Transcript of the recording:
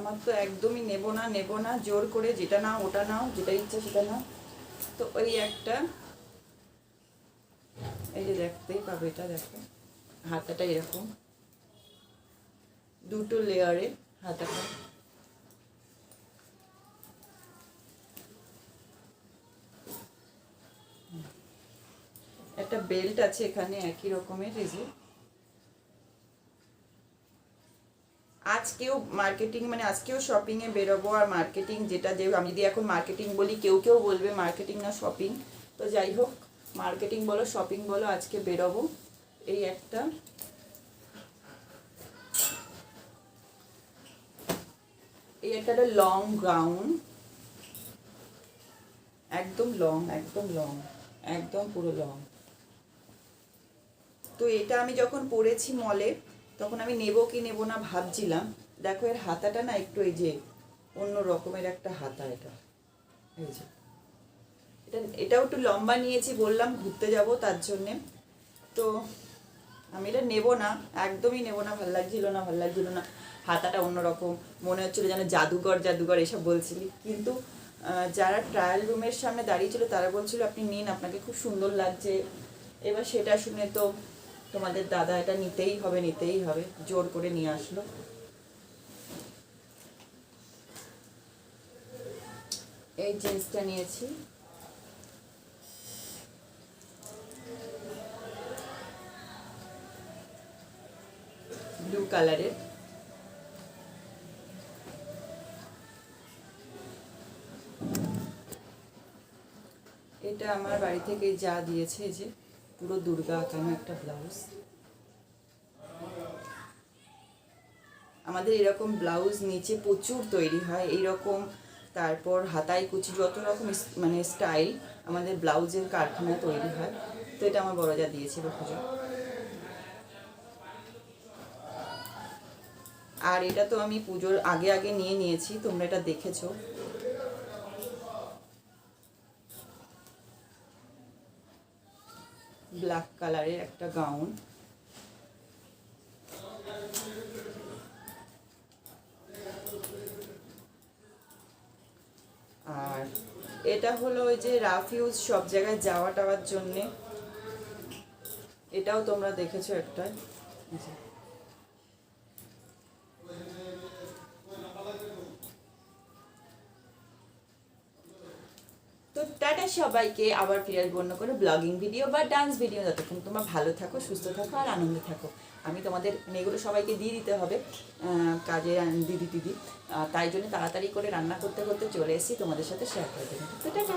আমার তো একদমই নেব না নেব না, জোর করে যেটা নাও, ওটা নাও, যেটা ইচ্ছা সেটা নাও। তো ওই একটা, এই যে দেখতেই পাবে, এটা দেখো, হাতাটা এরকম। দুটো লেয়ারে হাতাটা একটা বেল্ট আছে এখানে, একই রকমের, এই যে আজকেও মার্কেটিং মানে আজকেও শপিংয়ে বেরোবো আর মার্কেটিং যেটা যে, আমি যদি এখন মার্কেটিং বলি, কেউ কেউ বলবে মার্কেটিং না শপিং তো যাই হোক মার্কেটিং বলো শপিং বলো, আজকে বেরোবো। এই একটা। এই একটা লং গাউন একদম লং একদম লং একদম পুরো লং তো এটা আমি যখন পরেছি মলে তখন আমি নেব কি নেব না ভাবছিলাম। দেখো এর হাতাটা না একটু এই যে অন্য রকমের একটা হাতা এটা। এই যে। এটা, এটাও একটু লম্বা নিয়েছি বললাম ঘুরতে যাব তার জন্যে। তো আমি এটা নেব না, একদমই নেব না, ভালো লাগছিল না, ভালো লাগছিল না। হাতাটা অন্যরকম মনে হচ্ছিল যেন জাদুঘর জাদুঘর এসব বলছিলি। কিন্তু যারা ট্রায়াল রুমের সামনে দাঁড়িয়েছিল তারা বলছিল, আপনি নিন, আপনাকে খুব সুন্দর লাগছে। এবার সেটা শুনে তো তোমাদের দাদা এটা নিতেই হবে নিতেই হবে। জোর করে নিয়ে আসলো। এই জিন্সটা নিয়েছি। ব্লু কালারের এটা আমার বাড়ি থেকে যা দিয়েছে যে। পুরো দুর্গা আঁকানো একটা ব্লাউজ আমাদের এরকম ব্লাউজ নিচে প্রচুর তৈরি হয়, এইরকম তারপর হাতায় কুচি, যত রকম মানে স্টাইল আমাদের ব্লাউজের কারখানায় তৈরি হয়। তো এটা আমার বড় যা দিয়েছিল পুজো। আর এটা তো আমি পুজোর আগে আগে নিয়ে নিয়েছি, তোমরা এটা দেখেছ। ব্ল্যাক কালারের একটা গাউন। আর এটা হলো ওই যে রাফিউজ সব জায়গায় যাওয়া টাওয়ার জন্যে। এটাও তোমরা দেখেছ একটা তো টাটা সবাইকে, আবার ফিরে আসব অন্য কোনো ব্লগিং ভিডিও বা ডান্স ভিডিও যতক্ষণ তোমরা ভালো থাকো, সুস্থ থাকো আর আনন্দে থাকো। আমি তোমাদের মেয়েগুলো সবাইকে দিয়ে দিতে হবে কাজে দিদি দিদি তাই জন্য তাড়াতাড়ি করে রান্না করতে করতে চলে এসেছি, তোমাদের সাথে শেয়ার করে দেবো। তো টাটা!